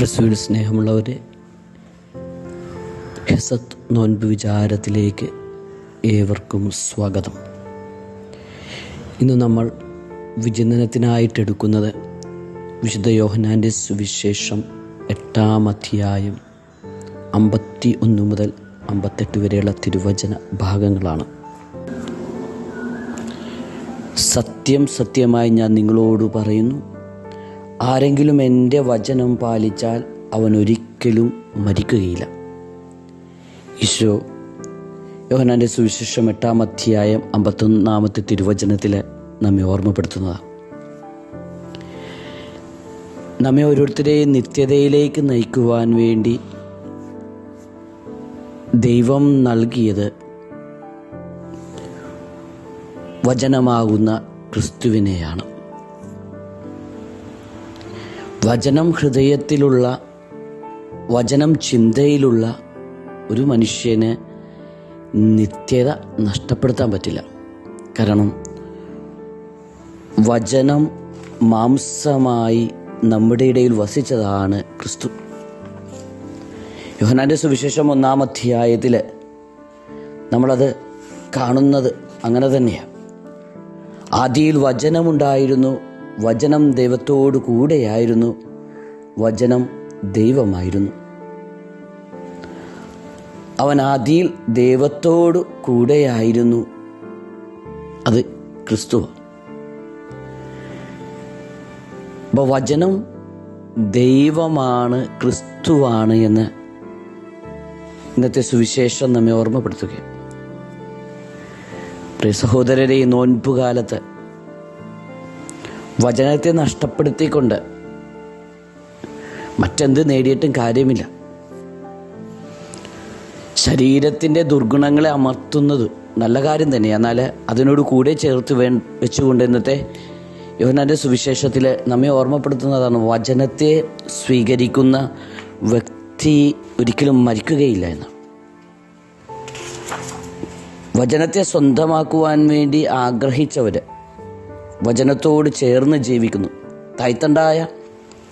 ക്രിസ്തുവിൽ സ്നേഹമുള്ളവരെ ഹെസത്ത് നോൻപ് വിചാരത്തിലേക്ക് ഏവർക്കും സ്വാഗതം. ഇന്ന് നമ്മൾ വിചിന്തനത്തിനായിട്ടെടുക്കുന്നത് വിശുദ്ധ യോഹനാന്റെ സുവിശേഷം എട്ടാം അധ്യായം അമ്പത്തി ഒന്ന് മുതൽ അമ്പത്തെട്ട് വരെയുള്ള തിരുവചന ഭാഗങ്ങളാണ്. സത്യം സത്യമായി ഞാൻ നിങ്ങളോട് പറയുന്നു. ആരെങ്കിലും എന്റെ വചനം പാലിച്ചാൽ അവൻ ഒരിക്കലും മരിക്കുകയില്ല. ഈശോ യോഹനാന്റെ സുവിശേഷം എട്ടാം അധ്യായം അമ്പത്തൊന്നാമത്തെ തിരുവചനത്തിൽ നമ്മെ ഓർമ്മപ്പെടുത്തുന്നതാണ് നമ്മെ ഓരോരുത്തരെയും നിത്യതയിലേക്ക് നയിക്കുവാൻ വേണ്ടി ദൈവം നൽകിയത് വചനമാകുന്ന ക്രിസ്തുവിനെയാണ്. വചനം ഹൃദയത്തിലുള്ള വചനം ചിന്തയിലുള്ള ഒരു മനുഷ്യന് നിത്യത നഷ്ടപ്പെടുത്താൻ പറ്റില്ല. കാരണം വചനം മാംസമായി നമ്മുടെ ഇടയിൽ വസിച്ചതാണ് ക്രിസ്തു. യോഹനാന്റെ സുവിശേഷം ഒന്നാം അധ്യായത്തിൽ നമ്മളത് കാണുന്നത് അങ്ങനെ തന്നെയാണ് ആദിയിൽ വചനമുണ്ടായിരുന്നു വചനം ദൈവത്തോടു കൂടെയായിരുന്നു. വചനം ദൈവമായിരുന്നു. അവൻ ആദിയിൽ ദൈവത്തോടു കൂടെയായിരുന്നു. അത് ക്രിസ്തു അപ്പോൾ വചനം ദൈവമാണ് ക്രിസ്തുവാണ് എന്ന് ഇന്നത്തെ സുവിശേഷം നമ്മെ ഓർമ്മപ്പെടുത്തുകയാണ്. പ്രിയ സഹോദരരെ ഈ നോൻപുകാലത്ത് വചനത്തെ നഷ്ടപ്പെടുത്തിക്കൊണ്ട് മറ്റെന്ത് നേടിയിട്ടും കാര്യമില്ല. ശരീരത്തിന്റെ ദുർഗുണങ്ങളെ അമർത്തുന്നത് നല്ല കാര്യം തന്നെയാണ് എന്നാൽ അതിനോട് കൂടെ ചേർത്ത് വേ വെച്ചുകൊണ്ട് ഇന്നത്തെ യോഹനാന്റെ സുവിശേഷത്തിൽ നമ്മെ ഓർമ്മപ്പെടുത്തുന്നതാണ്. വചനത്തെ സ്വീകരിക്കുന്ന വ്യക്തി ഒരിക്കലും മരിക്കുകയില്ല എന്ന്. വചനത്തെ സ്വന്തമാക്കുവാൻ വേണ്ടി ആഗ്രഹിച്ചവർ വചനത്തോട് ചേർന്ന് ജീവിക്കുന്നു. തൈത്തണ്ടായ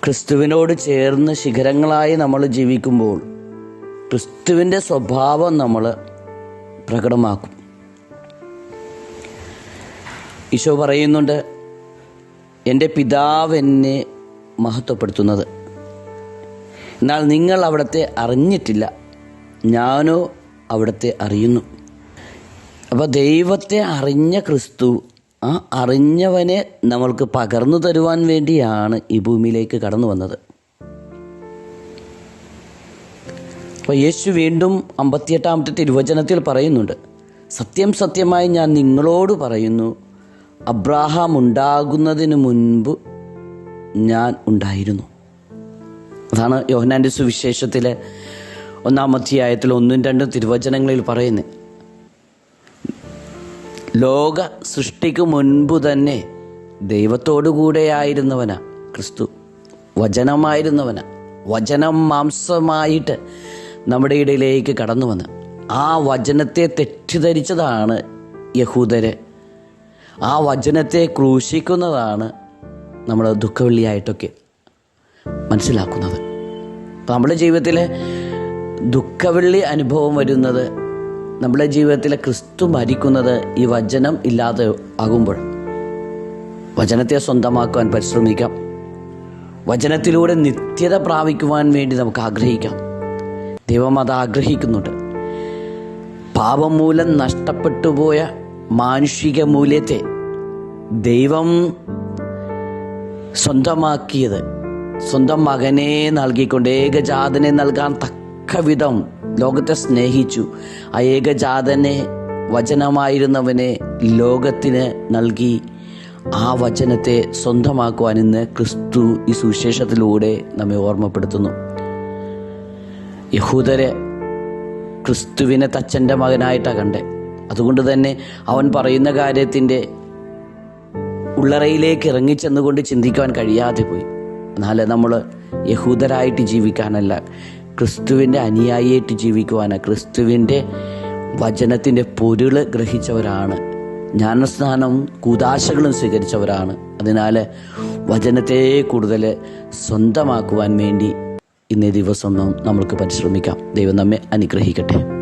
ക്രിസ്തുവിനോട് ചേർന്ന് ശിഖരങ്ങളായി നമ്മൾ ജീവിക്കുമ്പോൾ ക്രിസ്തുവിന്റെ സ്വഭാവം നമ്മൾ പ്രകടമാക്കും. ഈശോ പറയുന്നുണ്ട് എന്റെ പിതാവ് എന്നെ മഹത്വപ്പെടുത്തുന്നത്. എന്നാൽ നിങ്ങൾ അവിടത്തെ അറിഞ്ഞിട്ടില്ല. ഞാനോ അവിടത്തെ അറിയുന്നു. അപ്പോൾ ദൈവത്തെ അറിഞ്ഞ ക്രിസ്തു ആ അറിഞ്ഞവനെ നമ്മൾക്ക് പകർന്നു തരുവാൻ വേണ്ടിയാണ് ഈ ഭൂമിയിലേക്ക് കടന്നു വന്നത്. അപ്പോൾ യേശു വീണ്ടും അമ്പത്തിയെട്ടാമത്തെ തിരുവചനത്തിൽ പറയുന്നുണ്ട് സത്യം സത്യമായി ഞാൻ നിങ്ങളോട് പറയുന്നു അബ്രാഹാം ഉണ്ടാകുന്നതിന് മുൻപ് ഞാൻ ഉണ്ടായിരുന്നു. അതാണ് യോഹനാന്റെ സുവിശേഷത്തിലെ ഒന്നാം അധ്യായത്തിൽ ഒന്നും രണ്ടും തിരുവചനങ്ങളിൽ പറയുന്നത്. ലോക സൃഷ്ടിക്കു മുൻപ് തന്നെ ദൈവത്തോടു ക്രിസ്തു. വചനമായിരുന്നവനാ. വചനം മാംസമായിട്ട് നമ്മുടെ ഇടയിലേക്ക് കടന്നു വന്ന്. ആ വചനത്തെ തെറ്റിദ്ധരിച്ചതാണ് യഹൂദര്. ആ വചനത്തെ ക്രൂശിക്കുന്നതാണ് നമ്മൾ ദുഃഖവെള്ളിയായിട്ടൊക്കെ മനസ്സിലാക്കുന്നത്. നമ്മുടെ ജീവിതത്തിലെ ദുഃഖവെള്ളി അനുഭവം വരുന്നത് നമ്മുടെ ജീവിതത്തിലെ ക്രിസ്തു മരിക്കുന്നത് ഈ വചനം ഇല്ലാതെ ആകുമ്പോൾ വചനത്തെ സ്വന്തമാക്കുവാൻ പരിശ്രമിക്കാം. വചനത്തിലൂടെ നിത്യത പ്രാപിക്കുവാൻ വേണ്ടി നമുക്ക് ആഗ്രഹിക്കാം. ദൈവം അത് ആഗ്രഹിക്കുന്നുണ്ട്. പാപം മൂലം നഷ്ടപ്പെട്ടു പോയ മാനുഷിക മൂല്യത്തെ ദൈവം സ്വന്തമാക്കിയത് സ്വന്തം മകനെ നൽകിക്കൊണ്ട് ഏകജാതനെ നൽകാൻ തക്ക വിധം ലോകത്തെ സ്നേഹിച്ചു. ആ ഏകജാതനെ വചനമായിരുന്നവനെ ലോകത്തിന് നൽകി. ആ വചനത്തെ സ്വന്തമാക്കുവാൻ ഇന്ന് ക്രിസ്തു ഈ സുവിശേഷത്തിലൂടെ നമ്മെ ഓർമ്മപ്പെടുത്തുന്നു. യഹൂദരെ ക്രിസ്തുവിനെ തച്ചന്റെ മകനായിട്ടാണ് കണ്ടേ. അതുകൊണ്ട് തന്നെ അവൻ പറയുന്ന കാര്യത്തിന്റെ ഉള്ളറയിലേക്ക് ഇറങ്ങിച്ചെന്നുകൊണ്ട് ചിന്തിക്കുവാൻ കഴിയാതെ പോയി എന്നാൽ നമ്മൾ യഹൂദരായിട്ട് ജീവിക്കാനല്ല. ക്രിസ്തുവിന്റെ അനുയായിയായിട്ട് ജീവിക്കുവാനാണ് ക്രിസ്തുവിന്റെ വചനത്തിന്റെ പൊരുൾ ഗ്രഹിച്ചവരാണ്. ജ്ഞാനസ്നാനം കൂതാശകളും സ്വീകരിച്ചവരാണ്. അതിനാൽ വചനത്തെ കൂടുതൽ സ്വന്തമാക്കുവാൻ വേണ്ടി ഇന്നേ ദിവസം നമ്മൾക്ക് പരിശ്രമിക്കാം. ദൈവം നമ്മെ അനുഗ്രഹിക്കട്ടെ.